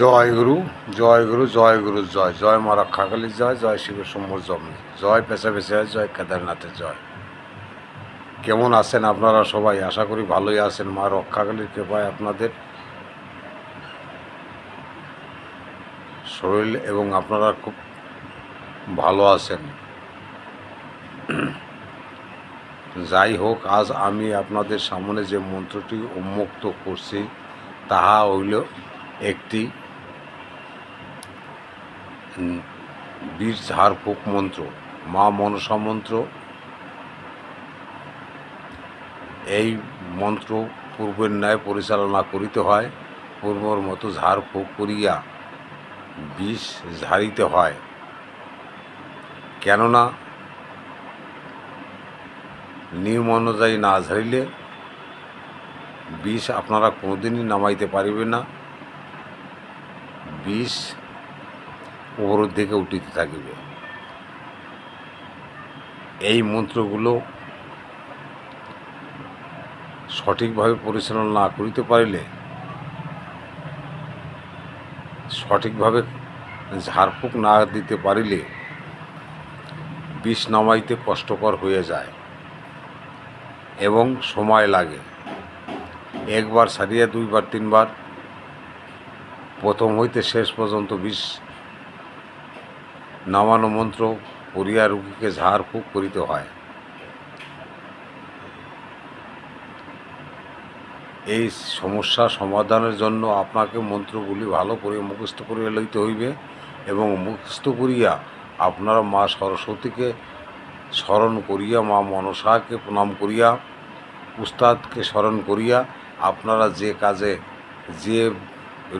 জয় গুরু জয় গুরু জয় গুরু, জয়। জয় মা রক্ষাকালীর জয় জয় শিব সম্মর জমি। জয় পেশা পেশা জয় কেদারনাথের জয়। কেমন আছেন আপনারা সবাই? আশা করি ভালোই আছেন। মা রক্ষাকালীর কৃপায় আপনাদের শরীর এবং আপনারা খুব ভালো আছেন। যাই হোক, আজ আমি আপনাদের সামনে যে মন্ত্রটি উন্মুক্ত করছি, তাহা হইল একটি বীর ঝাড়ফুঁক মন্ত্র, মা মনসা মন্ত্র, এই মন্ত্র পূর্বের ন্যায় পরিচালনা করিতে হয়, পূর্বর মতো ঝাড় ঝাড়ফুঁক করিয়া বিষ ঝাড়িতে হয়। কেননা নিয়ম অনুযায়ী না ঝাড়িলে বিষ আপনারা কোনোদিনই নামাইতে পারিবে না। বিষ উপরের দিকে উঠিতে থাকিবে। এই মন্ত্রগুলো সঠিকভাবে পরিচালনা না করিতে পারিলে, সঠিকভাবে ঝাড়ফুঁক না দিতে পারিলে বিষ নামাইতে কষ্টকর হয়ে যায় এবং সময় লাগে। একবার সারিয়া দুইবার তিনবার, প্রথম হইতে শেষ পর্যন্ত বিষ নামানো মন্ত্র করিয়া রুগীকে ঝাড়ফুঁক করিতে হয়। এই সমস্যা সমাধানের জন্য আপনাকে মন্ত্রগুলি ভালো করে মুখস্থ করিয়া লইতে হইবে এবং মুখস্থ করিয়া আপনারা মা সরস্বতীকে স্মরণ করিয়া, মা মনসাকে প্রণাম করিয়া, উস্তাদকে স্মরণ করিয়া আপনারা যে কাজে যে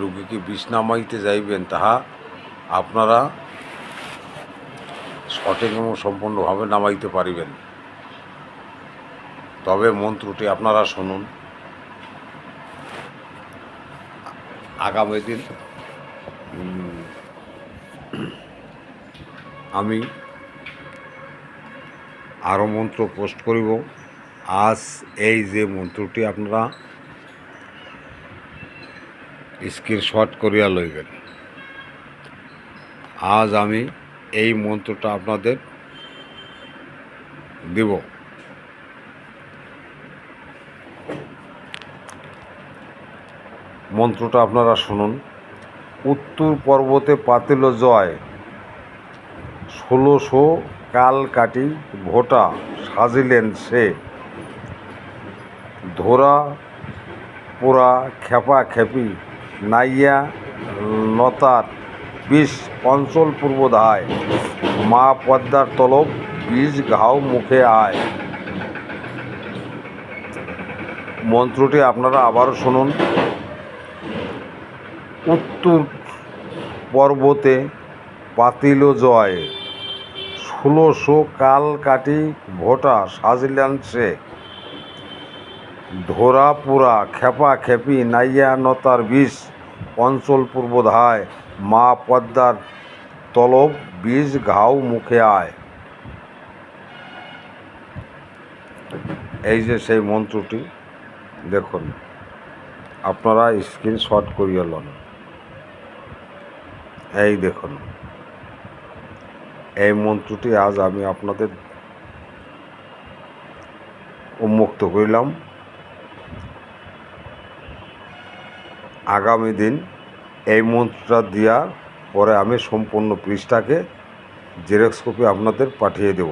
রুগীকে বিষ নামাইতে যাইবেন, তাহা আপনারা সঠিক এবং সম্পূর্ণভাবে নামাইতে পারিবেন। তবে মন্ত্রটি আপনারা শুনুন। আগামী দিন আমি আরও মন্ত্র পোস্ট করিব। আজ এই যে মন্ত্রটি আপনারা স্ক্রিনশট করিয়া লইবেন। আজ আমি এই মন্ত্রটা আপনাদের দেব। মন্ত্রটা আপনারা শুনুন। উত্তর পর্বতে পাতিল জয়, ষোলোশো কাল কাটি ভোটা সাজিলেন সে। ধরা পোড়া খেপা খেপি, নাইয়া লতার বিষ অঞ্চল পূর্ব ধায় মা পদ্মার তলব, বীজ ঘাও মুখে আয়। মন্ত্রটি আপনারা আবারও শুনুন। উত্তর পর্বতে পাতিল জয়। ষোলোশো কাল কাটি ভোটা সাজিলেন সে। ধরা পুরা, খেপা খেপি, নাইয়া নতার বিষ অঞ্চল পূর্ব ধায় মা পদ্মার তলব বীজ ঘাও মুখে আয়। এই যে সেই মন্ত্রটি, দেখুন, আপনারা স্ক্রিনশট করিয়ে লন। এই দেখুন, এই মন্ত্রটি আজ আমি আপনাদের উন্মুক্ত করিলাম। আগামী দিন এই মন্ত্রটা দেওয়ার পরে আমি সম্পূর্ণ পৃষ্ঠাকে জেরক্স কপি আপনাদের পাঠিয়ে দেব।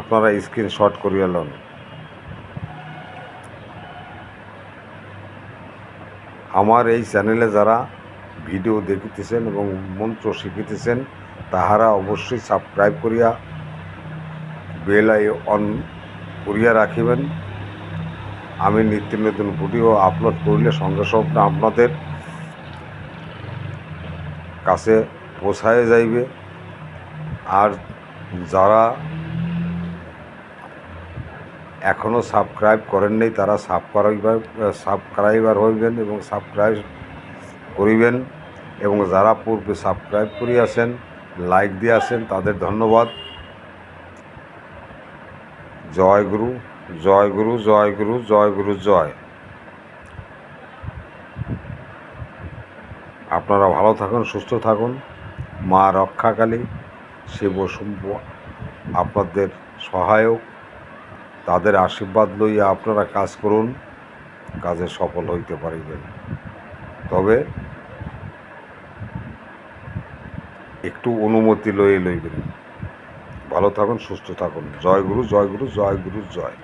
আপনারা স্ক্রিনশট করিয়ে লন আমার এই চ্যানেলে যারা ভিডিও দেখিতেছেন এবং মন্ত্র শিখিতেছেন, তাহারা অবশ্যই সাবস্ক্রাইব করিয়া বেল আই অন করিয়া রাখিবেন। আমি নিত্য নতুন ভিডিও আপলোড করলে সঙ্গে সঙ্গে আপনাদের কাছে পৌঁছায় যাইবে। আর যারা এখনও সাবস্ক্রাইব করেন নাই, তারা সাবস্ক্রাইবার সাবস্ক্রাইবার হইবেন এবং সাবস্ক্রাইব করিবেন। এবং যারা পূর্বে সাবস্ক্রাইব করিয়াছেন লাইক দিয়েছেন তাদের ধন্যবাদ। জয় গুরু জয় গুরু জয় গুরু জয় গুরু, জয়। আপনারা ভালো থাকুন, সুস্থ থাকুন। মা রক্ষাকালী, শিব শুম্ভ, আপনাদের সহায়ক। তাদের আশীর্বাদ লইয়া আপনারা কাজ করুন, কাজে সফল হইতে পারিবেন। তবে একটু অনুমতি লয়ে লইবেন। ভালো থাকুন, সুস্থ থাকুন। জয় গুরু জয় গুরু জয় গুরু, জয়।